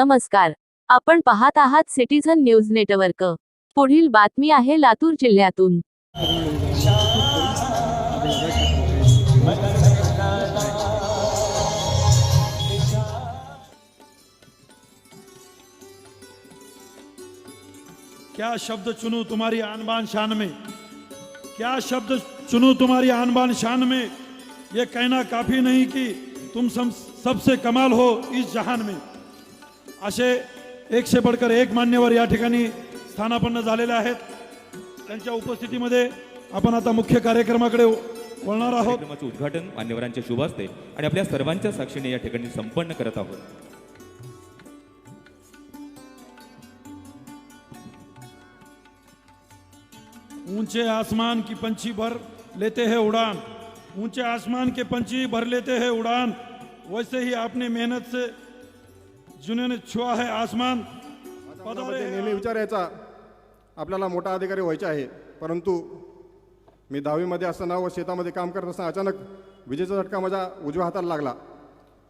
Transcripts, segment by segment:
नमस्कार. आपण पाहत आहात सिटीझन न्यूज़ नेटवर्क पुढील बातमी आहे लातूर जिल्ह्यातून. क्या शब्द चुनू तुम्हारी आन बान शान में? क्या शब्द चुनू तुम्हारी आन बान शान में? ये कहना काफ़ी नहीं कि तुम सबसे कमाल हो इस जहान में। असे एक बढ़कर एक मान्यवर या ठिकाणी स्थानापन्न झालेले आहेत. त्यांच्या उपस्थितीमध्ये आपण आता मुख्य कार्यक्रमाकडे वळणार आहोत. कार्यक्रमाचे उद्घाटन मान्यवरांच्या शुभ हस्ते आणि आपल्या सर्वांच्या साक्षीने या ठिकाणी संपन्न करत आहोत. ऊंचे आसमान की पंछी भर लेते हैं उड़ान। ऊंचे आसमान के पंछी भर लेते हैं उड़ान। वैसे ही आपने मेहनत से जुन्याने छुआ है आसमान. पधारे नेहमी विचार यायचा आपल्याला मोठा अधिकारी व्हायचा आहे. परंतु मी दहावीमध्ये असताना व शेतामध्ये काम करत असताना अचानक विजेचा झटका माझ्या उजव्या हाताला लागला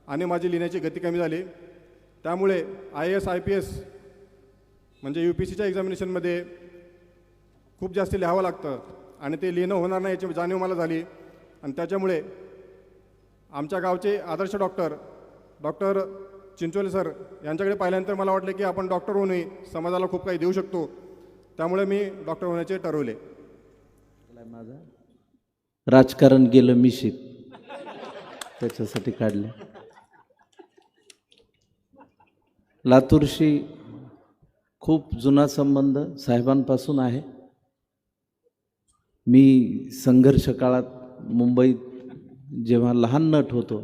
आणि माझी लिहिण्याची गती कमी झाली. त्यामुळे I S I P S म्हणजे यू पी सीच्या एक्झामिनेशनमध्ये खूप जास्त लिहावं लागतं आणि ते लिहिणं होणार नाही याची जाणीव मला झाली. आणि त्याच्यामुळे आमच्या गावचे आदर्श डॉक्टर डॉक्टर चिंचोले सर यांच्याकडे पाहिल्यानंतर मला वाटलं की आपण डॉक्टर होऊनही समाजाला खूप काही देऊ शकतो. त्यामुळे मी डॉक्टर होण्याचे ठरवले. राजकारण गेलं मी शिक त्याच्यासाठी काढले. लातूरशी खूप जुना संबंध साहेबांपासून आहे. मी संघर्ष काळात मुंबईत जेव्हा लहान नट होतो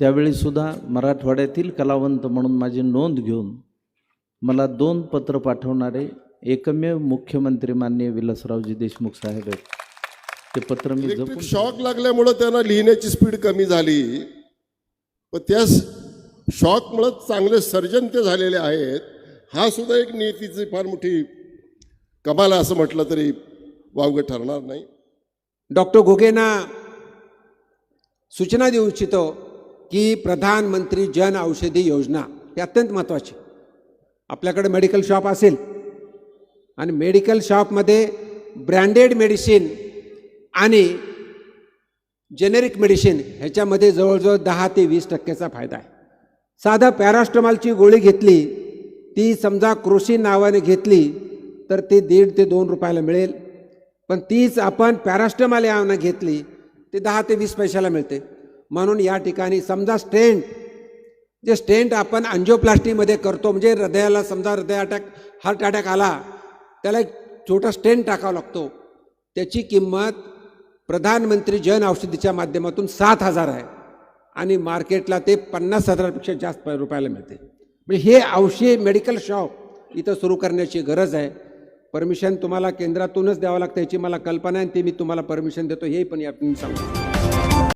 त्यावेळीसुद्धा मराठवाड्यातील कलावंत म्हणून माझी नोंद घेऊन मला दोन पत्र पाठवणारे एकमेव मुख्यमंत्री माननीय विलासरावजी देशमुख साहेब आहेत. ते पत्र मी जपून शॉक लागल्यामुळं त्यांना लिहिण्याची स्पीड कमी झाली. पण त्या शॉकमुळं चांगले सर्जन ते झालेले आहेत. हा सुद्धा एक नीतीची फार मोठी कमाल असं म्हटलं तरी वावगं ठरणार नाही. डॉक्टर घोगेंना सूचना देऊ इच्छितो. की प्रधानमंत्री जन औषधी योजना ही अत्यंत महत्त्वाची आपल्याकडे मेडिकल शॉप असेल आणि मेडिकल शॉपमध्ये ब्रँडेड मेडिसिन आणि जेनेरिक मेडिसिन ह्याच्यामध्ये जवळजवळ दहा ते वीस टक्क्याचा फायदा आहे. साधा पॅरास्टमॉलची गोळी घेतली ती समजा कृषी नावाने घेतली तर ती दीड ते दोन रुपयाला मिळेल. पण तीच आपण पॅरास्टमॉल यानं घेतली ते दहा ते वीस पैशाला मिळते. म्हणून या ठिकाणी समजा स्टेंट जे स्टेंट आपण अंजिओप्लास्टीमध्ये करतो म्हणजे हृदयाला समजा हृदय अटॅक हार्ट अटॅक आला त्याला एक छोटा स्टेंट टाकावा लागतो. त्याची किंमत प्रधानमंत्री जन औषधीच्या माध्यमातून सात हजार आहे. आणि मार्केटला ते पन्नास हजारापेक्षा जास्त रुपयाला मिळते. म्हणजे हे औषधी मेडिकल शॉप इथं सुरू करण्याची गरज आहे. परमिशन तुम्हाला केंद्रातूनच द्यावं लागतं याची मला कल्पना आहे आणि मी तुम्हाला परमिशन देतो हे पण या सांगतो